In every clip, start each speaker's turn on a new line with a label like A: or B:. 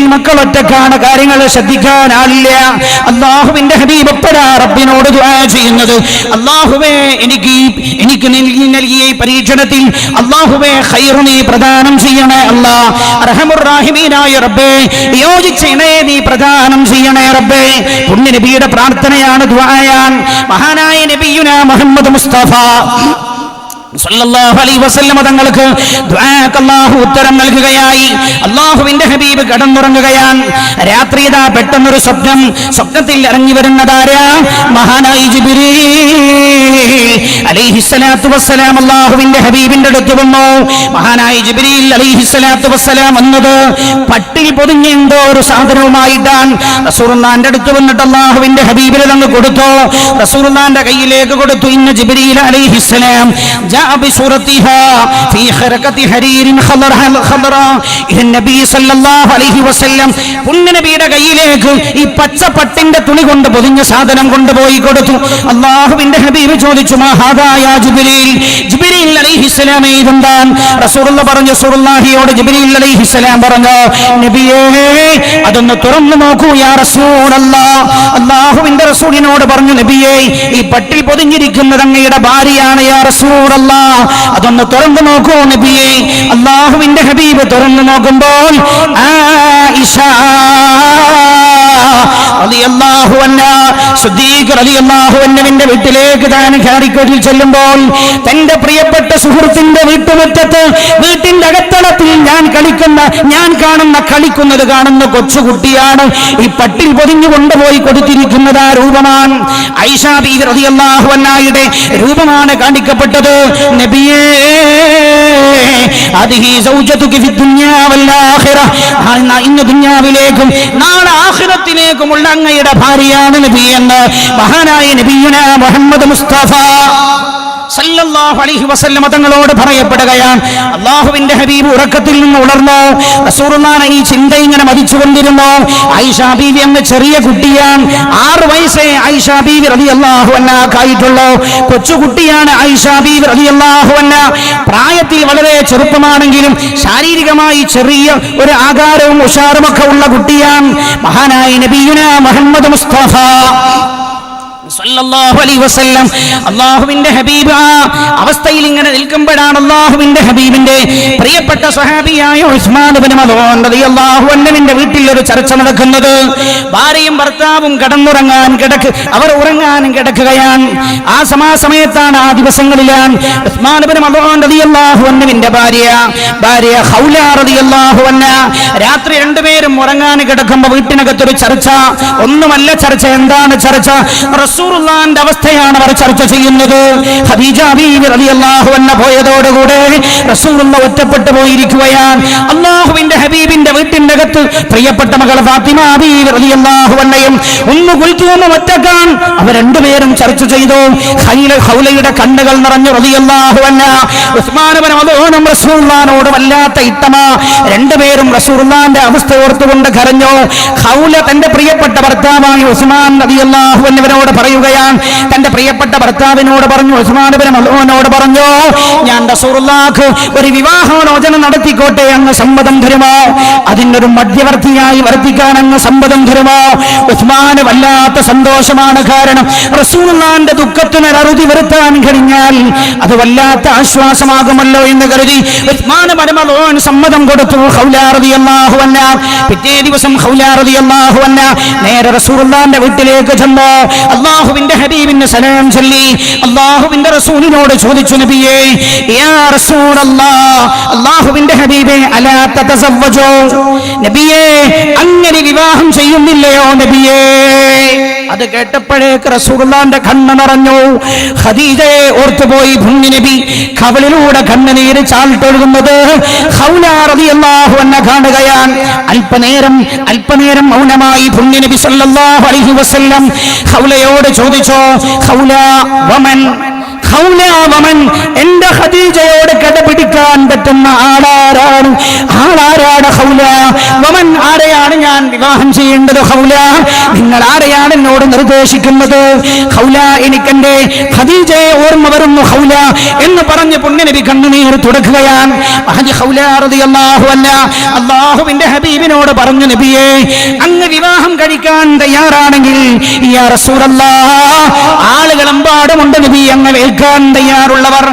A: വീട്ടിൽ മക്കൾ ഒറ്റക്കാണ്. കാര്യങ്ങൾ ശ്രദ്ധിക്കാൻ ആളില്ല. അള്ളാഹുവിന്റെ ഹബീബ് റബ്ബിനോട് ദുആ ചെയ്യുന്നത്. അള്ളാഹുവേ എനിക്ക് എനിക്ക് നൽകി നൽകിയ ഈ പരീക്ഷണത്തിൽ അള്ളാഹുവേ നീ പ്രദാനം ചെയ്യണേ അല്ലാ. റഹമുറാഹിമീനായ റബ്ബേ യോജിച്ച ഇണയെ നീ പ്രദാനം ചെയ്യണേ റബ്ബേ. പുണ്യ നബിയുടെ പ്രാർത്ഥനയാണ് ദ്വായാൻ മഹാനായ നബിയുന മുഹമ്മദ് മുസ്തഫ. തങ്ങൾക്ക് അല്ലാഹു ഉത്തരം നൽകുകയായി. അള്ളാഹുവിന്റെ ഹബീബ് കടന്നുറങ്ങുകയാണ്. രാത്രി ഇതാ പെട്ടെന്നൊരു സ്വപ്നം സ്വപ്നത്തിൽ ഇറങ്ങി വരുന്നതാരാ? മഹാനായി ജിബ്രീൽ. അലൈഹിസ്സലാത്തു വസ്സലാം അള്ളാഹുവിന്റെ ഹബീബിന്റെ അടുത്ത് വന്നു. മഹാനായ ജിബ്രീൽ അലൈഹിസ്സലാത്തു വസ്സലാം വന്നത് പട്ടിൽ പൊതിഞ്ഞ എന്തോ ഒരു സാധനവുമായിട്ടാണ്. റസൂർന്നാന്റെ അടുത്ത് വന്നിട്ട് അള്ളാഹുവിന്റെ ഹബീബിനെ തങ്ങ് കൊടുത്തു. റസൂർന്നാന്റെ കയ്യിലേക്ക് കൊടുത്തു. ഇന്ന് ജിബ്രീൽ അലൈഹിസ്സലാം ജാബി സൂറത്തിഹ ഫീ ഹറകതി ഹരീരിൻ ഖദറ ഖദറ. ഇൻ നബി സല്ലല്ലാഹു അലൈഹി വസല്ലം പുണ്യനബിയുടെ കയ്യിലേക്ക് ഈ പച്ച പട്ടിന്റെ തുണി കൊണ്ട് പൊതിഞ്ഞ സാധനം കൊണ്ടുപോയി കൊടുത്തു. അള്ളാഹുവിന്റെ ഹബീബ് ചോദിച്ചു മഹാദ മഹാദായ ജിബ്രീൽ. ജിബ്രീൽ അലൈഹിസ്സലാം ഇതെന്താൻ റസൂലുള്ള പറഞ്ഞു റസൂലുള്ളാഹിയോട് ജിബ്രീൽ അലൈഹിസ്സലാം പറഞ്ഞു നബിയേ അതൊന്ന് തുറന്നു നോക്കൂ യാ റസൂലല്ലാ അള്ളാഹുവിന്റെ റസൂലിനോട് പറഞ്ഞു നബിയേ ഈ പട്ടിൽ പൊതിഞ്ഞിരിക്കുന്നത് അങ്ങയുടെ ഭാര്യയാണ് യാ റസൂലല്ലാ അതൊന്ന് തുറന്നു നോക്കൂ നബിയേ. അള്ളാഹുവിന്റെ ഹബീബ് തുറന്നു നോക്കുമ്പോൾ ആയിഷ റളിയല്ലാഹു വീട്ടിലേക്ക് താൻ കാരിക്കോട്ടിൽ ചെല്ലുമ്പോൾ തന്റെ പ്രിയപ്പെട്ട സുഹൃത്തിന്റെ വീട്ടുമുറ്റത്ത് വീട്ടിന്റെ അകത്തളത്തിൽ ഞാൻ കളിക്കുന്ന ഞാൻ കാണുന്ന കളിക്കുന്നത് കാണുന്ന കൊച്ചുകുട്ടിയാണ് ഈ പട്ടിൽ പൊതിഞ്ഞു കൊണ്ടുപോയി കൊടുത്തിരിക്കുന്നത് ആ രൂപമാണ് ഐഷാബി റതിയല്ലാഹുവന്നായുടെ രൂപമാണ് കാണിക്കപ്പെട്ടത്. നബിയേ ഇന്ന് ദുന്യാവിലേക്കും നാളെ ആഹിറത്തിലേക്കുമുള്ള അങ്ങയുടെ ഭാര്യയാണ് നബി എന്ന് മഹാനായ നബിയുന മുഹമ്മദ് മുസ്തഫ. അലൈഹി വസല്ലമ തങ്ങളോട് പറയപ്പെടുകയാണ്. അള്ളാഹുവിന്റെ ഹബീബ് ഉറക്കത്തിൽ നിന്ന് ഉണർന്നു റസൂലുള്ളാഹിനെ ഈ ചിന്ത ഇങ്ങനെ മതിച്ചുകൊണ്ടിരുന്നു ആയിഷ ബീവി എന്ന ചെറിയ കുട്ടിയാണ്. ആറ് വയസ്സേ ആയിഷ ബീവി റളിയല്ലാഹു അന്നാക്കായിട്ടുള്ളൂ കൊച്ചുകുട്ടിയാണ് ആയിഷ ബീവി റളിയല്ലാഹു അൻഹ. പ്രായത്തിൽ വളരെ ചെറുപ്പമാണെങ്കിലും ശാരീരികമായി ചെറിയ ഒരു ആകാരവും ഉഷാറുമൊക്കെ ഉള്ള കുട്ടിയാണ്. മഹാനായ നബിയുന മുഹമ്മദ് മുസ്തഫ. വസല്ലം അള്ളാഹുവിന്റെ ഹബീബ് ആ അവസ്ഥയിൽ ഇങ്ങനെ നിൽക്കുമ്പോഴാണ് അള്ളാഹുവിന്റെ ഹബീബിന്റെ പ്രിയപ്പെട്ട സഹാബിയായ ഉസ്മാൻ വീട്ടിൽ ഒരു ചർച്ച നടക്കുന്നത്. ഭാര്യയും ഭർത്താവും കടന്നുറങ്ങാൻ കിടക്ക് അവർ ഉറങ്ങാനും കിടക്കുകയാണ്. ആ സമാസമയത്താണ് ആ ദിവസങ്ങളിലാണ് ഉസ്മാൻ അൻഹുവിന്റെ ഭാര്യ. ഭാര്യ അൻഹ. രാത്രി രണ്ടുപേരും ഉറങ്ങാൻ കിടക്കുമ്പോ വീട്ടിനകത്തൊരു ചർച്ച. ഒന്നുമല്ല ചർച്ച. എന്താണ് ചർച്ച? റസൂറുള്ളാന്റെ അവസ്ഥയാണ് അവർ ചർച്ച ചെയ്യുന്നത്. ബീവി റളിയല്ലാഹു അൻഹ പോയതോടുകൂടെ റസൂറുള്ള ഒറ്റപ്പെട്ടു പോയിരിക്കുകയാണ്. അള്ളാഹുവിന്റെ ഹബീബിന്റെ വീട്ടിന്റെ അകത്ത് പ്രിയപ്പെട്ട മകൾ ഫാത്തിമ റളിയല്ലാഹു അൻഹയും ഉമ്മു കുൽത്തൂമും ഒറ്റക്കാൻ അവർ രണ്ടുപേരും ചർച്ച ചെയ്തു. ഹൗലയുടെ കണ്ണുകൾ നിറഞ്ഞു റളിയല്ലാഹു അൻഹ. ഉസ്മാൻ ഇബ്നു മദ്ഊനും റസൂലുള്ളാഹിനോട് വല്ലാത്ത ഇട്ടമ രണ്ടുപേരും റസൂലുള്ളാഹിന്റെ അവസ്ഥ ഓർത്തുകൊണ്ട് കരഞ്ഞു. ഹൗല തന്റെ പ്രിയപ്പെട്ട ഭർത്താവായ ഉസ്മാൻ റളിയല്ലാഹു അൻഹുവിനോട് പറയുകയാണ്. തന്റെ പ്രിയപ്പെട്ട ഭർത്താവിനോട് പറഞ്ഞു മദ്ഊനോട് പറഞ്ഞു ഞാൻ റസൂലുള്ളാഹിക്ക് ഒരു വിവാഹാലോചന നടത്തിക്കോട്ടെ അങ്ങ് സമ്മതം തരുമോ? അതിനൊരു മധ്യവർത്തിയായി വർത്തിക്കാൻ അങ്ങ് സമ്മതം തരുമോ? ഉസ്മാന് വല്ലാത്ത സന്തോഷമാണ് കാരണം റസൂലുള്ളാഹിന്റെ ദുഃഖത്തിന് അറുതി വരുത്താൻ കഴിഞ്ഞാൽ അത് വല്ലാത്ത ആശ്വാസമാകുമല്ലോ എന്ന് കരുതി ഉസ്മാൻ പരമലോൻ സമ്മതം കൊടുത്തു. അൻഹ. പിറ്റേ ദിവസം അൻഹ നേരെ റസൂലുള്ളാഹിന്റെ വീട്ടിലേക്ക് ചെന്നു. അള്ളാഹുവിന്റെ ഹബീബിന് സലാം ചൊല്ലി. അള്ളാഹുവിന്റെ റസൂലിനോട് ചോദിച്ചു നബിയേ അള്ളാഹുവിന്റെ ഹബീബേ അലാ തതസവ്വജു? നബിയേ അങ്ങനെ വിവാഹം ചെയ്യുന്നില്ലയോ നബിയേ? അത് കേട്ടപ്പോഴേക്ക് റസൂലുള്ളാന്റെ കണ്ണ നിറഞ്ഞു. ഖദീജയെ ഓർത്തുപോയി ഭൂമി നബി. കവളിലൂടെ കണ്ണുനീര് ചാൽട്ടൊഴുകുന്നത് കാണുകയാണ്. അല്പനേരം അല്പനേരം മൗനമായി ഭൂമി നബി സല്ലല്ലാഹു അലൈഹി വസല്ലം ഖൗലയോട് ചോദിച്ചോ ഖൗല വമൻ ഹൗലാവമൻ എന്റെ ഖദീജയോട് കടപിടിക്കാൻ പറ്റുന്ന ആളാരാണ്? ആളാരാണ് ഹൗല? വമൻ ആരെയാണ് ഞാൻ വിവാഹം ചെയ്യേണ്ടത് ഹൗല? നിങ്ങൾ ആരെയാണ് എന്നോട് നിർദ്ദേശിക്കുന്നത്? ഹൗല എനിക്കെന്റെ ഖദീജയെ ഓർമ്മ വരുന്നു ഹൗല എന്ന് പറഞ്ഞ് പുണ്യനബി കണ്ണുനീർ തുടക്കുകയാണ്. അള്ളാഹുവിന്റെ ഹബീബിനോട് പറഞ്ഞു നബിയെ അങ്ങ് വിവാഹം കഴിക്കാൻ തയ്യാറാണെങ്കിൽ ആളുകളെമ്പാടുമുണ്ട് നബി അങ്ങ് ഏൽക്കാൻ തയ്യാറുള്ളവർ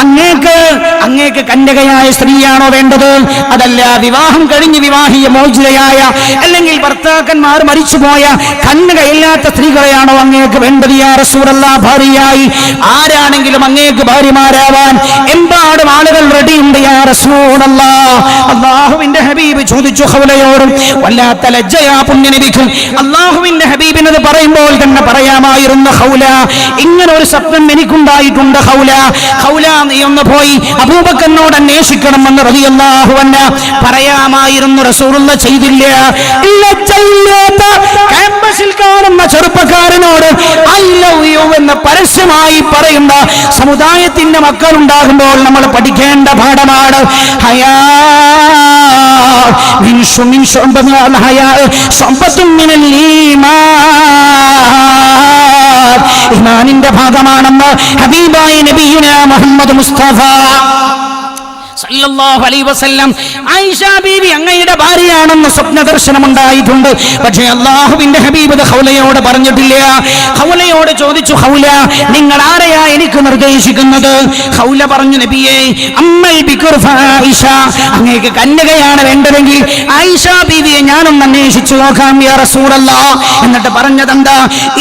A: അങ്ങേക്ക് അങ്ങേക്ക് കന്യകയായ സ്ത്രീയാണോ വേണ്ടത്? അതല്ല വിവാഹം കഴിഞ്ഞ് വിവാഹിയ മോചിതയായ അല്ലെങ്കിൽ ഭർത്താക്കന്മാർ മരിച്ചുപോയ കന്യകയില്ലാത്ത സ്ത്രീകളെയാണോ അങ്ങേക്ക് വേണ്ടത്? യാ റസൂറല്ല ഭാര്യയായി. ആരാണെങ്കിലും അങ്ങേക്ക് ഭാര്യമാരാവാൻ എമ്പാടും ആളുകൾ റെഡിയുണ്ട് യാ റസൂറല്ല അള്ളാഹുവിന്റെ ഹബീബ് ചോദിച്ചു ഹൗലയോടും വല്ലാത്ത ലജ്ജയാ പുണ്യനബിക്കും അള്ളാഹുവിന്റെ ഹബീബിനത് പറയുമ്പോൾ തന്നെ പറയാമായിരുന്ന ഹൗല ഇങ്ങനെ ഒരു സ്വപ്നം എനിക്കുണ്ടായിട്ടുണ്ട് ഹൗല. ഹൗല നീ ഒന്ന് പോയി അബൂബക്കറിനോട് അന്വേഷിക്കണമെന്ന് റളിയല്ലാഹു അന്ന പറയാമായിരുന്നു റസൂലുള്ള ചെയ്തില്ല. ക്യാമ്പസിൽ കാണുന്ന ചെറുപ്പക്കാരനോട് ഐ ലവ് യു എന്ന് പരസ്യമായി പറയുന്ന സമുദായത്തിന്റെ മക്കൾ ഉണ്ടാകുമ്പോൾ നമ്മൾ പഠിക്കേണ്ട പാഠമാണ് ഹയാ. മിൻ ഈമാനിന്റെ ഭാഗമാണെന്ന് ഹബീബായി നബിയുന മുഹമ്മദ് മുസ്തഫ. സല്ലല്ലാഹു അലൈഹി വസല്ലം. ആയിഷ ബീവി അങ്ങയുടെ ഭാര്യയാണെന്ന് സ്വപ്ന ദർശനം ഉണ്ടായിട്ടുണ്ട് പക്ഷേ അള്ളാഹുവിന്റെ ഹബീബ് ഹൗലയോട് പറഞ്ഞിട്ടില്ല. ഹൗലയോട് ചോദിച്ചു ഹൗല നിങ്ങൾ ആരെയാ എനിക്ക് നിർദ്ദേശിക്കുന്നത്? ഹൗല പറഞ്ഞു നബിയെ അമ്മൽ ആയിഷ. അങ്ങേക്ക് കന്യകയാണ് വേണ്ടതെങ്കിൽ ആയിഷ ബീവിയെ ഞാനൊന്ന് അന്വേഷിച്ചു നോക്കാം യാ റസൂലല്ലാഹ് എന്നിട്ട് പറഞ്ഞതെന്താ?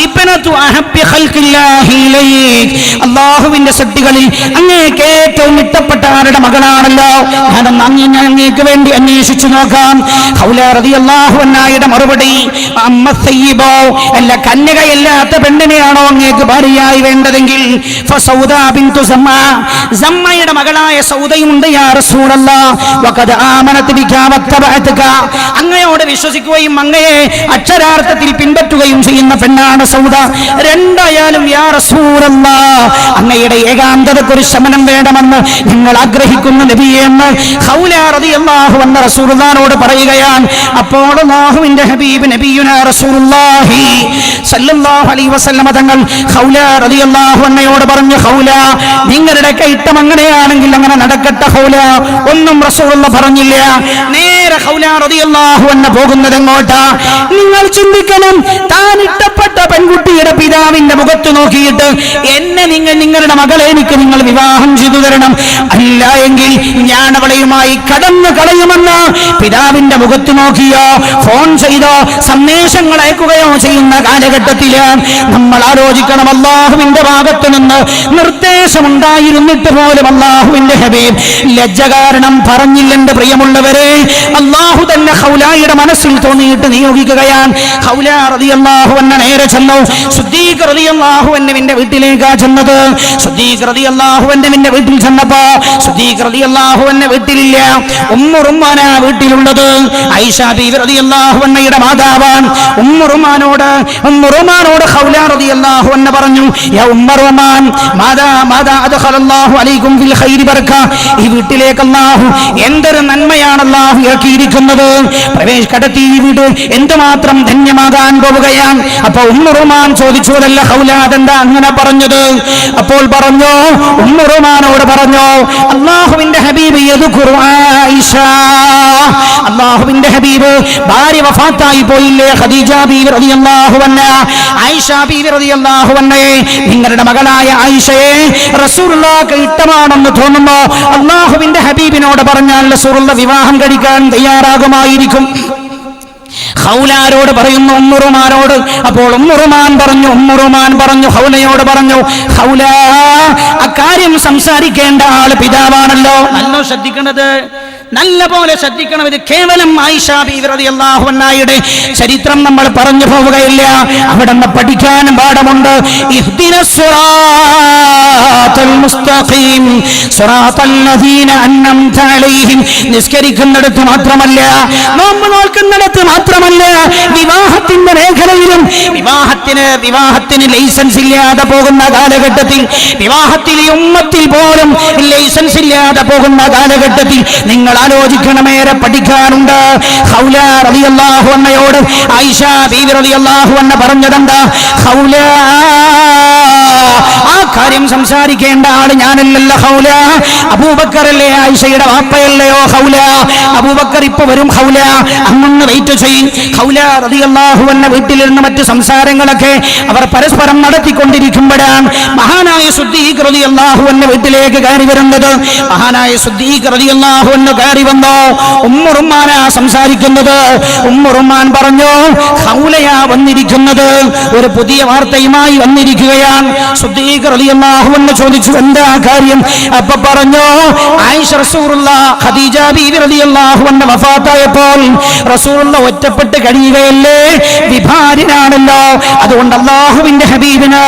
A: ഇബ്നതു അഹബ്ബി ഖൽഖില്ലാഹി ഇലൈക്. അള്ളാഹുവിന്റെ സൃഷ്ടികളിൽ അങ്ങേക്ക് ഏറ്റവും ഇഷ്ടപ്പെട്ട ആരുടെ മകളാണല്ലോ ഞാനൊന്ന് അങ്ങ് അങ്ങേക്ക് വേണ്ടി അന്വേഷിച്ചു നോക്കാം. ഹൗല റളിയല്ലാഹു അൻഹയുടെ മറുപടി അമ്മ സയ്യിബോ അല്ല കന്യകയല്ലാത്ത പെണ്ണിനെയാണോ അങ്ങേക്ക് ഭാര്യയായി വേണ്ടതെങ്കിൽ? സമ്മയുടെ മകളായ സൗദയുണ്ട് അങ്ങയോട് വിശ്വസിക്കുകയും അങ്ങയെ അക്ഷരാർത്ഥത്തിൽ പിൻപറ്റുകയും ചെയ്യുന്ന പെണ്ണാണ് സൗദ. രണ്ടായാലും യാ റസൂറല്ല അങ്ങയുടെ ഏകാന്തതക്കൊരു ശമനം വേണമെന്ന് ഞങ്ങൾ ആഗ്രഹിക്കുന്ന നബിയെന്ന് റസൂലുള്ളാഹിനോട് പറയുകയാണ്. അപ്പോൾ അല്ലാഹുവിന്റെ ഹബീബ് നബിയുനാ റസൂലുള്ളാഹി സല്ലല്ലാഹു അലൈഹി വസല്ലമ തങ്ങൾ ഖൗല റളിയല്ലാഹു അൻഹയോട് പറഞ്ഞു ഖൗല നിങ്ങളുടെ കൈട്ടം അങ്ങനെയാണെങ്കിൽ അങ്ങനെ നടക്കട്ടെ ഖൗല ഒന്നും റസൂലുള്ള പറഞ്ഞില്ല. നേരെ ഖൗല റളിയല്ലാഹു അൻഹ പോകുന്നത് എങ്ങോട്ടാ നിങ്ങൾ ചിന്തിക്കണം താൻ ഇഷ്ടപ്പെട്ട പെൺകുട്ടിയുടെ പിതാവിന്റെ മുഖത്ത് നോക്കിയിട്ട് എന്നെ നിങ്ങൾ നിങ്ങളുടെ മകളെ എനിക്ക് നിങ്ങൾ വിവാഹം ചെയ്തു തരണം. അല്ല എങ്കിൽ ഞാൻ അവളെയുമായി കടന്നു കളയുമെന്ന് പിതാവിന്റെ മുഖത്ത് നോക്കിയോ ഫോൺ ചെയ്തോ സന്ദേശങ്ങൾ അയക്കുകയോ ചെയ്യുന്ന കാലഘട്ടത്തിൽ നമ്മൾ ആലോചിക്കണം അള്ളാഹുവിന്റെ ഭാഗത്ത് നിന്ന് നിർദ്ദേശമുണ്ടായിരുന്നിട്ട് പോലും അള്ളാഹുവിന്റെ ഹബീബ് ലജ്ജ കാരണം പറഞ്ഞില്ലെന്റെ പ്രിയമുള്ളവരെ. അള്ളാഹു തന്നെ ഹൗലായിയുടെ മനസ്സിൽ തോന്നിയിട്ട് നിയോഗിക്കുകയാണ്. ഹൗലാറതി അള്ളാഹു എന്ന നേരെ ചെന്നു. സുദ്ദീഖ് വീട്ടിലേക്കാ ചെന്നത്. വീട്ടിൽ ചെന്നപ്പോ വീട്ടിലില്ല. ഉമ്മു റുമ്മാന വീട്ടിലുള്ളത്. ഐഷ ബീവി റളിയല്ലാഹു അൻഹയുടെ മാതാവാൻ ഉമ്മു റുമാനോട് ഉമ്മു റുമാനോട് ഹൗല റളിയല്ലാഹു അൻഹ പറഞ്ഞു യാ ഖൈരി ഈ വീട്ടിലേക്ക് അല്ലാഹു എന്തൊരു നന്മയാണ് അല്ലാഹു ഇറക്കിയിരിക്കുന്നത്. പ്രവേശ് കടത്തി ഈ വീട് എന്തുമാത്രം ധന്യമാകാൻ പോവുകയാണ്. അപ്പൊ ഉമ്മുറുമാൻ ചോദിച്ചു അതല്ല ഹൗലാദെന്താ അങ്ങനെ പറഞ്ഞത്. അപ്പോൾ പറഞ്ഞോ ഉമ്മുറുമാനോട് പറഞ്ഞോ അള്ളാഹുവിന്റെ ഹബീബ് അള്ളാഹുവിന്റെ ഹബീബ് ഭാര്യ വഫാത്തായി പോയില്ലേ? ഖദീജ റളിയല്ലാഹു അൻഹ. ആയിഷ റളിയല്ലാഹു നിങ്ങളുടെ മകളായ ആയിഷയെ റസൂലുള്ളാഹിക്ക് ഇഷ്ടമാണെന്ന് തോന്നുന്നു. അള്ളാഹുവിന്റെ ഹബീബിനോട് പറഞ്ഞാൽ റസൂലുള്ള വിവാഹം കഴിക്കാൻ തയ്യാറാകുമായിരിക്കും. ഹൗലാരോട് പറയുന്നു ഉമ്മുറുമാനോട് അപ്പോൾ ഉമ്മുറുമാൻ പറഞ്ഞു ഉമ്മുറുമാൻ പറഞ്ഞു ഹൗലയോട് പറഞ്ഞു ഹൗല അക്കാര്യം സംസാരിക്കേണ്ട ആൾ പിതാവാണല്ലോ. നല്ല ശ്രദ്ധിക്കേണ്ടത് നല്ല പോലെ ശ്രദ്ധിക്കണം. ഇത് കേവലം ആയിഷ ബീവ്രതിയല്ലാഹുവന്നായുടെ ചരിത്രം നമ്മൾ പറഞ്ഞു പോവുകയില്ല. അവിടെ നിന്ന് പഠിക്കാനും പാഠമുണ്ട്. നിസ്കരിക്കുന്നിടത്ത് മാത്രമല്ല നോമ്പ് നോക്കുന്നിടത്ത് മാത്രമല്ല വിവാഹത്തിന്റെ മേഖലയിലും വിവാഹത്തിന് വിവാഹത്തിന് ലൈസൻസ് ഇല്ലാതെ പോകുന്ന കാലഘട്ടത്തിൽ വിവാഹത്തിൽ ഉമ്മത്തിൽ പോലും ലൈസൻസ് ഇല്ലാതെ പോകുന്ന കാലഘട്ടത്തിൽ നിങ്ങൾ ആലോചിക്കണമേറെ പഠിക്കാനുണ്ട്. അന്നയോട് ആയിഷ ബീവി റളിയല്ലാഹു അന്ന പറഞ്ഞതെന്താ? ഹൗല ആ കാര്യം സംസാരിക്കേണ്ട ആൾ ഞാനല്ലല്ലോ ഹൗല. അബൂബക്കറല്ലേ ആയിഷയുടെ വാപ്പയല്ലയോ ഹൗല. അബൂബക്കർ ഇപ്പൊ വരും ഹൗല. അങ്ങൊന്ന് വെയിറ്റ് ചെയ്യും. ഹൗല റതിയല്ലാഹു എന്ന വീട്ടിലിരുന്ന് മറ്റ് സംസാരങ്ങളൊക്കെ അവർ പരസ്പരം നടത്തിക്കൊണ്ടിരിക്കുമ്പോഴാണ് മഹാനായ സുദ്ദീഖ് റളിയല്ലാഹു എന്ന വീട്ടിലേക്ക് കയറി വരുന്നത്. മഹാനായ സുദ്ദീഖ് റളിയല്ലാഹു എന്ന് കയറി വന്നോ? ഉമ്മുറുമാനാ സംസാരിക്കുന്നത്. ഉമ്മുറുമാൻ പറഞ്ഞു ഹൗലയാ വന്നിരിക്കുന്നത്. ഒരു പുതിയ വാർത്തയുമായി വന്നിരിക്കുകയാണ്. ചോദിച്ചു എന്താ കാര്യം? അപ്പൊ പറഞ്ഞു ഖദീജ ബീവി വഫാത്തായപ്പോൾ റസൂലുള്ള ഒറ്റപ്പെട്ട് കഴിയുകയല്ലേ? വിഭാരിനാണല്ലോ അതുകൊണ്ട് അള്ളാഹുവിന്റെ ഹബീബിന്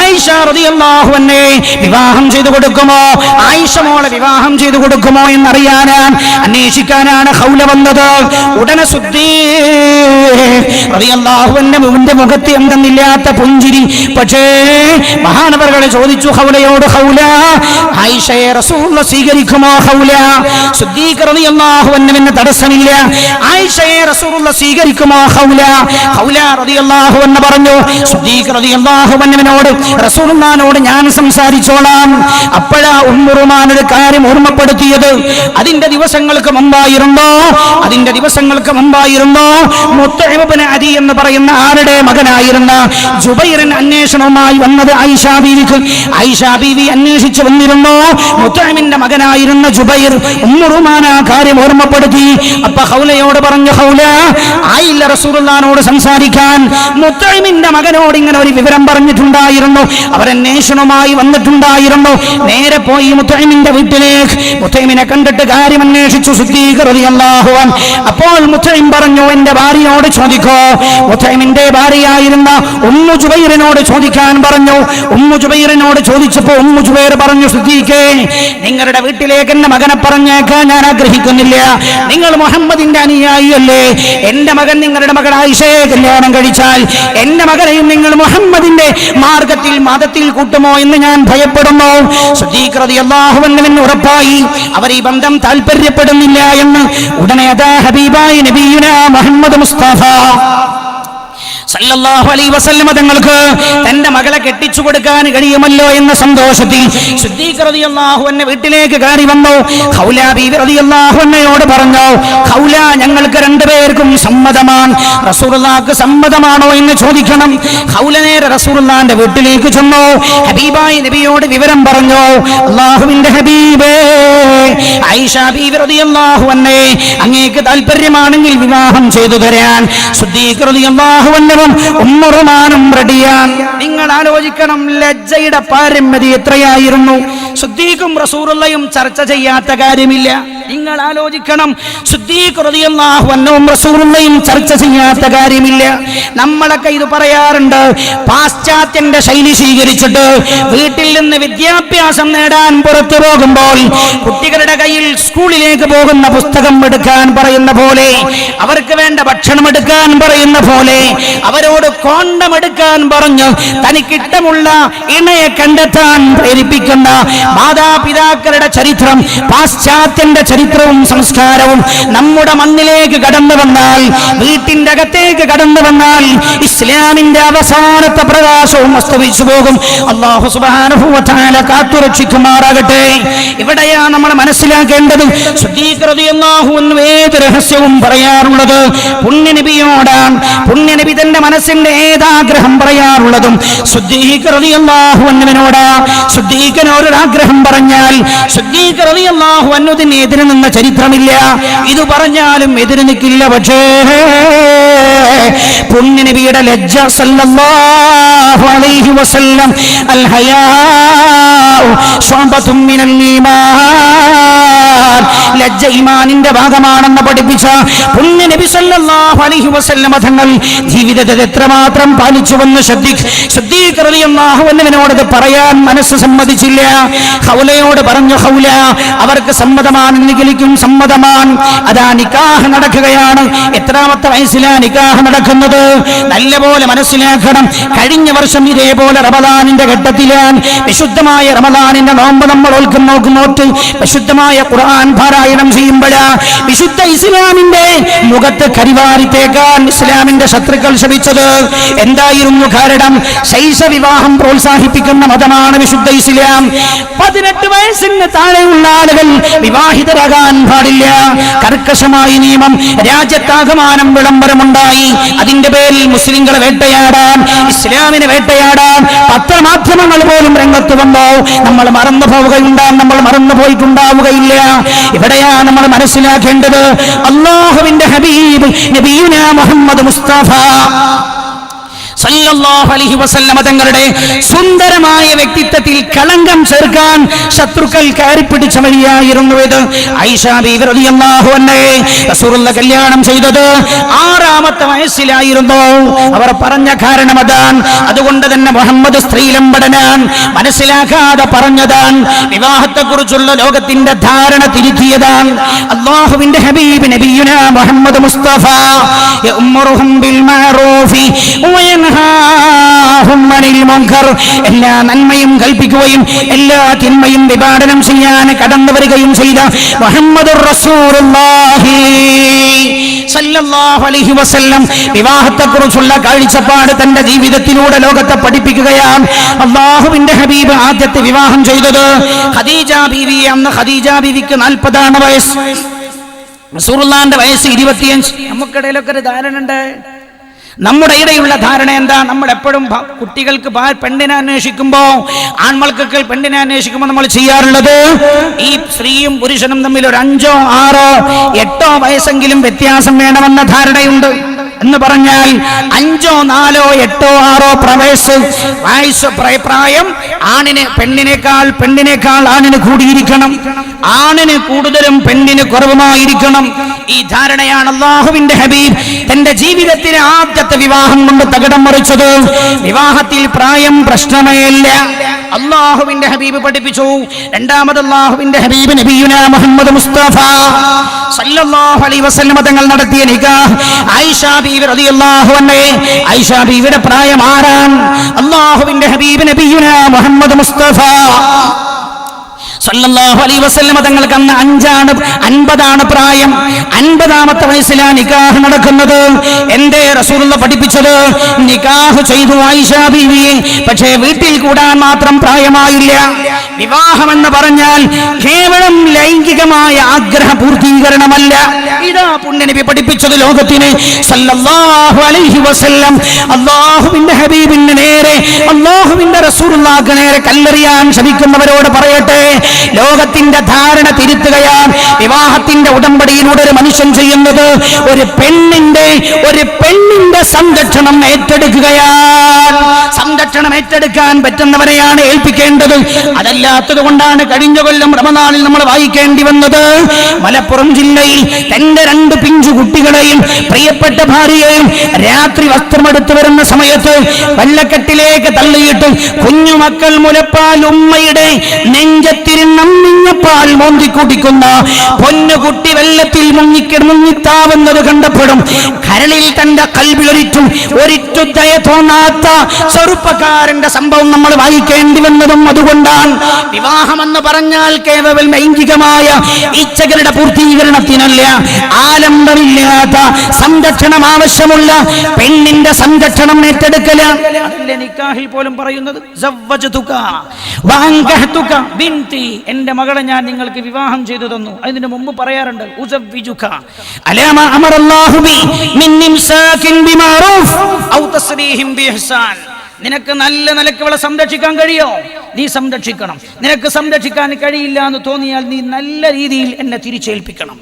A: ആയിഷ റളിയല്ലാഹു അൻഹെ വിവാഹം ചെയ്തു കൊടുക്കുമോ? ആയിഷ മോളെ വിവാഹം ചെയ്തു കൊടുക്കുമോ എന്നറിയാനാണ് അന്വേഷിക്കാനാണ് ഹൗല വന്നത്. ഉടനെ സുദ്ദീ റളിയല്ലാഹുവിന്റെ മുന്റെ മുഖത്ത് എന്തെന്നില്ലാത്ത പുഞ്ചിരി. പക്ഷേ മഹാനവറുകളെ ചോദിച്ചു ഹൗലയോട് ഹൗല ആയിഷയെ റസൂള്ള സ്വീകരിക്കുമോ ഹൗല? ശുദ്ധീകരണ തടസ്സമില്ല. ആയിഷയെ റസൂലുള്ള സ്വീകരിക്കുമോ ഹൗല? ഹൗല റളിയല്ലാഹു എന്ന് പറഞ്ഞു ശുദ്ധീകൃതി റളിയല്ലാഹുവിനോട് റസൂലുള്ളാഹിനോട് ഞാൻ സംസാരിച്ചോളാം. അപ്പോഴാ ഉമ്മുറുമാൻ ഒരു കാര്യം ഓർമ്മപ്പെടുത്തിയത്. അതിന്റെ ദിവസങ്ങൾക്ക് മുമ്പായിരുന്നോ? അതിന്റെ ദിവസങ്ങൾക്ക് മുമ്പായിരുന്നോ? മുത്തഴിബിന് അരി എന്ന് പറയുന്ന ആരുടെ മകനായിരുന്ന? ജുബൈറിൻ അന്വേഷണവുമായി വന്നത് ഐഷ ബീവിക്ക്. ആയിഷാ ബീവി അന്വേഷിച്ചു വന്നിരുന്നു. മുത്തമിന്റെ മകനായിരുന്ന ജുബൈർ ഉമ്മുറുമാൻ ആ കാര്യം ഓർമ്മപ്പെടുത്തി. അപ്പൊ ഹൗലയോട് പറഞ്ഞു ഹൗല ആയില്ല റസൂലുള്ളാനോട് സംസാരിക്കാൻ. മുത്തമിന്റെ മകനോട് ഇങ്ങനെ ഒരു വിവരം പറഞ്ഞിട്ടുണ്ടായിരുന്നു. അവരന്വേഷണവുമായി വന്നിട്ടുണ്ടായിരുന്നു. നേരെ പോയി മുത്തഴിമിന്റെ വീട്ടിലേക്ക്. മുത്തൈമിനെ കണ്ടിട്ട് കാര്യം അന്വേഷിച്ചു ശുദ്ധീകൃതിയല്ലാഹുവാൻ അപ്പോൾ മുത്തൈം പറഞ്ഞു എന്റെ ഭാര്യയോട് ചോദിക്കോ? മുത്തൈമിന്റെ ഭാര്യയായിരുന്ന ഉമ്മു ജുബൈറിനോട് ചോദിക്കാൻ പറഞ്ഞു ഉമ്മു ജുബൈറിനോട് ചോദിച്ചപ്പോ ഉമ്മു ജുബൈർ പറഞ്ഞു സുദ്ദീഖേ നിങ്ങളുടെ വീട്ടിലേക്ക് എന്റെ മകനെ പറഞ്ഞേക്കാൻ ഞാൻ ആഗ്രഹിക്കുന്നില്ല. നിങ്ങൾ മുഹമ്മദിന്റെ അനുയായി അല്ലേ? എന്റെ മകൻ നിങ്ങളുടെ മകൾ ആയിഷയെ കല്യാണം കഴിച്ചാൽ എന്റെ മകനെയും നിങ്ങൾ മുഹമ്മദിന്റെ മാർഗത്തിൽ മതത്തിൽ കൂട്ടുമോ എന്ന് ഞാൻ ഭയപ്പെടുന്നു. ഉറപ്പായി അവർ ഈ ബന്ധം താല്പര്യപ്പെടുന്നില്ല എന്ന് ഉടനെ അതാ ഹബീബായി നബീന മുഹമ്മദ് മുസ്തഫ. സല്ലല്ലാഹു അലൈഹി വസല്ലമ തങ്ങൾക്ക് തന്റെ മകളെ കെട്ടിച്ചു കൊടുക്കാൻ കഴിയുമല്ലോ എന്ന സന്തോഷത്തിൽ സിദ്ദീഖ് റളിയല്ലാഹു വീട്ടിലേക്ക് കയറി വന്നു. ഖൗല ബീവി റളിയല്ലാഹു പറഞ്ഞു ഖൗല ഞങ്ങൾക്ക് രണ്ടുപേർക്കും സമ്മതമാണ്. റസൂലുള്ളാഹിക്ക് സമ്മതമാണോ എന്ന് ചോദിക്കണം. ഖൗല നേരെ റസൂലുള്ളാഹിന്റെ വീട്ടിലേക്ക് ചെന്നു. ഹബീബായി നബിയോട് വിവരം പറഞ്ഞു അള്ളാഹുവിന്റെ ഹബീബേ ഐഷ റളിയല്ലാഹു അങ്ങേക്ക് താല്പര്യമാണെങ്കിൽ വിവാഹം ചെയ്തു തരാൻ. സിദ്ദീഖ് റളിയല്ലാഹു അൻഹുവും ഉമ്മറുമാനും റെഡിയാൻ നിങ്ങൾ ആലോചിക്കണം ലജ്ജയുടെ പാരമ്യത എത്രയായിരുന്നു. സുദ്ദീഖും റസൂറുള്ളയും ചർച്ച ചെയ്യാത്ത കാര്യമില്ല. നിങ്ങൾ ആലോചിക്കണം. ശുദ്ധീകൃതിയും ചർച്ച ചെയ്യാത്ത കാര്യമില്ല. നമ്മളൊക്കെ ഇത് പറയാറുണ്ട്. പാശ്ചാത്യന്റെ ശൈലി സ്വീകരിച്ചിട്ട് വീട്ടിൽ നിന്ന് വിദ്യാഭ്യാസം നേടാൻ പുറത്തു പോകുമ്പോൾ കുട്ടികളുടെ കയ്യിൽ സ്കൂളിലേക്ക് പോകുന്ന പുസ്തകം എടുക്കാൻ പറയുന്ന പോലെ അവർക്ക് വേണ്ട ഭക്ഷണം എടുക്കാൻ പറയുന്ന പോലെ അവരോട് കോണ്ടം എടുക്കാൻ പറഞ്ഞു തനിക്കിട്ടമുള്ള ഇണയെ കണ്ടെത്താൻ പ്രേരിപ്പിക്കുന്ന മാതാപിതാക്കളുടെ ചരിത്രം പാശ്ചാത്യന്റെ ചരിത്രവും സംസ്കാരവും നമ്മുടെ മണ്ണിലേക്ക് കടന്നു വന്നാൽ വീട്ടിന്റെ അകത്തേക്ക് കടന്നു വന്നാൽ ഇസ്ലാമിന്റെ അവസാനത്തെ പ്രകാശവും അസ്തമിച്ചു പോകും. അള്ളാഹു തആല കാത്തുരക്ഷിക്കുമാറാകട്ടെ. ഇവിടെയാ നമ്മൾ മനസ്സിലാക്കേണ്ടത്. ഏത് രഹസ്യവും പറയാറുള്ളത്? പുണ്യനബിയോടാണ്. പുണ്യനബി തന്റെ മനസ്സിന്റെ ഏതാഗ്രഹം പറയാറുള്ളതും ശുദ്ധീകൃതിയെന്നാഹുവന്നുവിനോടാ ശുദ്ധീകനോടൊരാഗ്രഹം പറഞ്ഞാൽ ശുദ്ധീകൃതിയല്ലാഹു അന്നുതിന് എതിര് നിന്ന ചരിത്രമില്ല. ഇത് പറഞ്ഞാലും എതിര് നിൽക്കില്ല പക്ഷേ. പുണ്യനബിയുടെ ലജ്ജ സല്ലല്ലാഹു അലൈഹി വസല്ലം. അൽ ഹയാഉ മിനൽ ഈമാൻ. ലജ്ജ ഈമാനിന്റെ ഭാഗമാണെന്ന് പഠിപ്പിച്ച പുണ്യ നബി സല്ലല്ലാഹു അലൈഹി വസല്ലമ തങ്ങൾ ജീവിതത്തിൽ എത്രമാത്രം പാലിച്ചുവെന്ന് ശ്രദ്ധിക്കറിയാഹുവിനോട് പറയാൻ മനസ്സ് സമ്മതിച്ചില്ല. ഹൗലയോട് പറഞ്ഞു ഹൗല അവർക്ക് സമ്മതമാണ് നികലിക്കും സമ്മതമാണ്. അതാ നിക്കാഹ് നടക്കുകയാണ്. എത്രാമത്തെ വയസ്സിലാ നിക്കാഹ് നടക്കുന്നത് നല്ലപോലെ മനസ്സിലാക്കണം. കഴിഞ്ഞ വർഷം ഇതേപോലെ റമദാനിന്റെ ഘട്ടത്തിലാണ് വിശുദ്ധമായ റമദാനിന്റെ നോമ്പ് നമ്മൾ ഓൽക്കും നോക്കും നോട്ട് വിശുദ്ധമായ ഖുർആൻ പാരായണം ചെയ്യുമ്പോഴാ വിശുദ്ധ ഇസ്ലാമിന്റെ മുഖത്ത് കരിവാരിത്തേക്കാൻ ഇസ്ലാമിന്റെ ശത്രുക്കൾ ശ്രമിച്ചത് എന്തായിരുന്നു കാരണം? ശൈശ വിവാഹം പ്രോത്സാഹിപ്പിക്കുന്ന മതമാണ് വിശുദ്ധ ഇസ്ലാം. പതിനെട്ട് വയസ്സിന് താഴെയുള്ള ആളുകൾ വിവാഹിതരാകാൻ പാടില്ല. കർക്കശമായ നിയമം രാജ്യത്താകമാനം വിളംബരമുണ്ടായി അതിന്റെ പേരിൽ മുസ്ലിങ്ങളെ വേട്ടയാടാം. ഇസ്ലാമിനെ വേട്ടയാടാം. പത്രമാധ്യമങ്ങൾ പോലും രംഗത്ത് വന്നോ. നമ്മൾ മറന്നു പോവുകയുണ്ടാം നമ്മൾ മറന്നു പോയിട്ടുണ്ടാവുകയില്ല. ഇവിടെയാ നമ്മൾ മനസ്സിലാക്കേണ്ടത്? അള്ളാഹുവിന്റെ ഹബീബ് നബീന മുഹമ്മദ് മുസ്തഫ. തങ്ങളുടെ സുന്ദരമായ വ്യക്തിത്വത്തിൽ കളങ്കം ചേർക്കാൻ ശത്രുക്കൾ കയറിപ്പിടിച്ച വഴിയായിരുന്നു ഇത്. ഐഷാ ബീവി റളിയല്ലാഹു അൻഹയെ റസൂലുള്ള കല്യാണം ചെയ്തത് ആറാമത്തെ വയസ്സിലായിരുന്നു. അവർ പറഞ്ഞ കാരണം അതാണ്. അതുകൊണ്ട് തന്നെ മുഹമ്മദ് സ്ത്രീലമ്പടനാൻ മനസ്സിലാക്കാതെ പറഞ്ഞതാണ്. വിവാഹത്തെക്കുറിച്ചുള്ള ലോകത്തിന്റെ ധാരണ തിരുത്തിയതാണ്. അള്ളാഹുവിന്റെ ഹബീബ് നബിയുന മുഹമ്മദ് മുസ്തഫ. യഅ്മുറുഹും ബിൽ മഅറൂഫി വയൻഹാഹും അനിൽ മുൻകർ എല്ലാ നന്മയും കൽപ്പിക്കുകയും എല്ലാ തിന്മയും വിപാടനം ചെയ്യാൻ കടന്നു വരികയും ചെയ്ത മുഹമ്മദ് റസൂലുള്ളാഹി. അലൈഹി വസല്ലം. കാഴ്ചപ്പാട് തന്റെ ജീവിതത്തിലൂടെ ലോകത്തെ പഠിപ്പിക്കുകയാണ്. അള്ളാഹുവിന്റെ ഹബീബ് ആദ്യത്തെ വിവാഹം ചെയ്തത് ഖദീജ ബീവി അന്ന് ഖദീജ ബീവിക്ക് നാൽപ്പതാണ് വയസ്സ്. വയസ്സ് ഇരുപത്തിയഞ്ച്. നമുക്കിടയിലൊക്കെ ഒരു ധാരണ ഉണ്ട് നമ്മുടെ ഇടയിലുള്ള ധാരണ എന്താ? നമ്മൾ എപ്പോഴും കുട്ടികൾക്ക് പെണ്ണിനെ അന്വേഷിക്കുമ്പോ ആൺമക്കൾക്ക് പെണ്ണിനെ അന്വേഷിക്കുമ്പോൾ നമ്മൾ ചെയ്യാറുള്ളത് ഈ സ്ത്രീയും പുരുഷനും തമ്മിൽ ഒരു അഞ്ചോ ആറോ എട്ടോ വയസ്സെങ്കിലും വ്യത്യാസം വേണമെന്ന ധാരണയുണ്ട്. എന്ന് പറഞ്ഞാൽ അഞ്ചോ നാലോ എട്ടോ ആറോ പ്രവേശ വയസ്സ് പ്ര- പ്രായം ആണിന് പെണ്ണിനേക്കാൾ പെണ്ണിനേക്കാൾ ആണിന് കൂടിയിരിക്കണം. ആണിന് കൂടുതലും പെണ്ണിന് കുറവുമായിരിക്കണം. ഈ ധാരണയാണ് അള്ളാഹുവിന്റെ ഹബീബ് തന്റെ ജീവിതത്തിന് ആദ്യത്തെ വിവാഹം കൊണ്ട് തകിടം മറിച്ചത്. വിവാഹത്തിൽ പ്രായം പ്രശ്നമേയില്ല. അള്ളാഹുവിന്റെ ഹബീബ് പഠിപ്പിച്ചു. രണ്ടാമത് അള്ളാഹുവിന്റെ ഹബീബ് നബിയുന മുഹമ്മദ് മുസ്തഫ. സല്ലല്ലാഹു അലൈഹി തങ്ങൾ നടത്തിയ നികാഹ് ആയിഷ റളിയല്ലാഹു ആയിഷ പ്രായം ആരാൻ അള്ളാഹുവിന്റെ ഹബീബ് നബിയുന മുഹമ്മദ് മുസ്തഫ. സല്ലല്ലാഹു അലൈഹി വസല്ലമ തങ്ങൾക്ക് അന്ന് അഞ്ചാണ് അൻപതാണ് പ്രായം. അൻപതാമത്തെ വയസ്സിലാണ് നിക്കാഹ് നടക്കുന്നത്. എന്റെ റസൂലുള്ള പഠിപ്പിച്ചത്? നിക്കാഹ് ചെയ്തു ആയിഷ ബീവിയെ. പക്ഷേ വീട്ടിൽ കൂടാൻ മാത്രം പ്രായമായില്ല. വിവാഹം എന്ന് പറഞ്ഞാൽ കേവലം ലൈംഗികമായ ആഗ്രഹ പൂർത്തീകരണമല്ല ഇതാ പുണ്യനബി പഠിപ്പിച്ചത് ലോകത്തിന്. സല്ലല്ലാഹു അലൈഹി വസല്ലം. അള്ളാഹുവിന്റെ ഹബീബിന് നേരെ അള്ളാഹുവിന്റെ റസൂലുള്ളാഹിക്ക് നേരെ കല്ലെറിയാൻ ശ്രമിക്കുന്നവരോട് പറയട്ടെ. ലോകത്തിന്റെ ധാരണ തിരുത്തുകയാണ്. വിവാഹത്തിന്റെ ഉടമ്പടിയിലൂടെ ഒരു മനുഷ്യൻ ചെയ്യുന്നത് ഒരു പെണ്ണിന്റെ ഒരു പെണ്ണിന്റെ സംരക്ഷണം ഏറ്റെടുക്കുകയാണ്. സംരക്ഷണം ഏറ്റെടുക്കാൻ പറ്റുന്നവരെയാണ് ഏൽപ്പിക്കേണ്ടത്. അതല്ലാത്തത് കൊണ്ടാണ് കഴിഞ്ഞ കൊല്ലം റമദാനിൽ നമ്മൾ വായിക്കേണ്ടി വന്നത്. മലപ്പുറം ജില്ലയിൽ തന്റെ രണ്ട് പിഞ്ചു കുട്ടികളെയും പ്രിയപ്പെട്ട ഭാര്യയെയും രാത്രി വസ്ത്രമെടുത്തു വരുന്ന സമയത്ത് വല്ലക്കെട്ടിലേക്ക് തള്ളിയിട്ട് കുഞ്ഞുമക്കൾ മുലപ്പാൽ ഉമ്മയുടെ നെഞ്ചത്തിരുന്നം പാൽ മോന്തി കുടിക്കുന്ന പൊന്നുകുട്ടി വെള്ളത്തിൽ മുങ്ങിക്കി മുങ്ങിത്താവുന്നത് കണ്ടപ്പോഴും കരളിൽ തന്റെ കൽവിലൊരിറ്റും ഒരിറ്റു ദയ തോന്നാത്ത ചെറുപ്പക്കാരന്റെ സംഭവം നമ്മൾ വായിക്കേണ്ടി വന്നതും അതുകൊണ്ടാണ് വിവാഹമെന്ന് പറഞ്ഞാൽ കേവലം ലൈംഗികമായ ഇച്ഛകളുടെ പൂർത്തീകരണത്തിനല്ല ആലംബമില്ലാത്ത സംരക്ഷണം ആവശ്യമുള്ള പെണ്ണിന്റെ സംരക്ഷണം ഏറ്റെടുക്കല നിക്കാഹിൽ പോലും പറയുന്നത്. എന്റെ മകളെ ഞാൻ നിങ്ങൾക്ക് വിവാഹം ചെയ്തു തന്നു അതിന് മുമ്പ് പറയാറുണ്ട്. അലാമ അമറല്ലാഹു ബി മിൻ ഇംസാകിൻ ബിമഅറൂഫ് ഔ തസ്രീഹിം ബിഇഹ്സാൻ നിനക്ക് നല്ല നിലയ്ക്ക് അവളെ സംരക്ഷിക്കാൻ കഴിയോ? നീ സംരക്ഷിക്കണം. നിനക്ക് സംരക്ഷിക്കാൻ കഴിയില്ല എന്ന് തോന്നിയാൽ നീ നല്ല രീതിയിൽ എന്നെ തിരിച്ചേൽപ്പിക്കണം.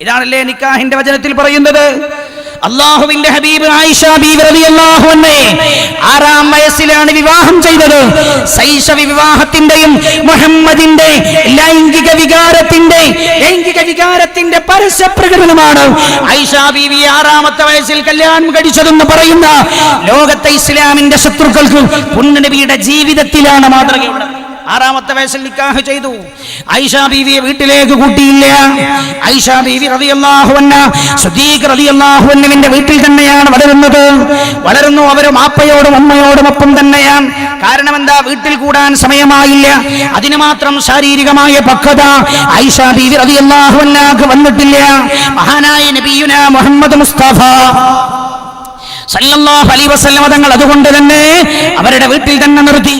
A: ഇതാണല്ലേ നിക്കാഹിന്റെ വചനത്തിൽ പറയുന്നത്? അള്ളാഹുവിന്റെ ഹബീബ് റളിയല്ലാഹു ആറാം വയസ്സിലാണ് വിവാഹം ചെയ്തത്. ശൈശവ വിവാഹത്തിന്റെയും മുഹമ്മദിന്റെ ലൈംഗിക വികാരത്തിന്റെ ലൈംഗിക വികാരത്തിന്റെ പരസ്യപ്രകടനമാണ് ആയിഷ ബീവി ആറാമത്തെ വയസ്സിൽ കല്യാണം കഴിച്ചതെന്ന് പറയുന്ന ലോകത്തെ ഇസ്ലാമിന്റെ ശത്രുക്കൾക്ക് പുണ്യനബിയുടെ ജീവിതത്തിലാണ് മാതൃകയുള്ളത് ആറാമത്തെ വയസ്സിൽ നിക്കാഹ് ചെയ്തു. ഐഷ ബീവിയെ വീട്ടിലേക്ക് കൂട്ടിയില്ല. ഐഷ ബീവി റതിയല്ലാഹുവന്ന സുദീഖ് റളിയല്ലാഹു അൻഹുവിന്റെ വീട്ടിൽ തന്നെയാണ് വളരുന്നത്. വളരുന്നു അവരും ആപ്പയോടും അമ്മയോടും ഒപ്പം തന്നെയാണ്. കാരണം എന്താ വീട്ടിൽ കൂടാൻ സമയമായില്ല. അതിന് മാത്രം ശാരീരികമായ പക്വത ഐഷ ബീവി റളിയല്ലാഹു അൻഹാക്ക് വന്നിട്ടില്ല. മഹാനായ നബിയുന മുഹമ്മദ് മുസ്തഫ സല്ലല്ലാഹു അലൈഹി വസല്ലമ തങ്ങൾ അതുകൊണ്ട് തന്നെ അവരുടെ വീട്ടിൽ തന്നെ നിർത്തി.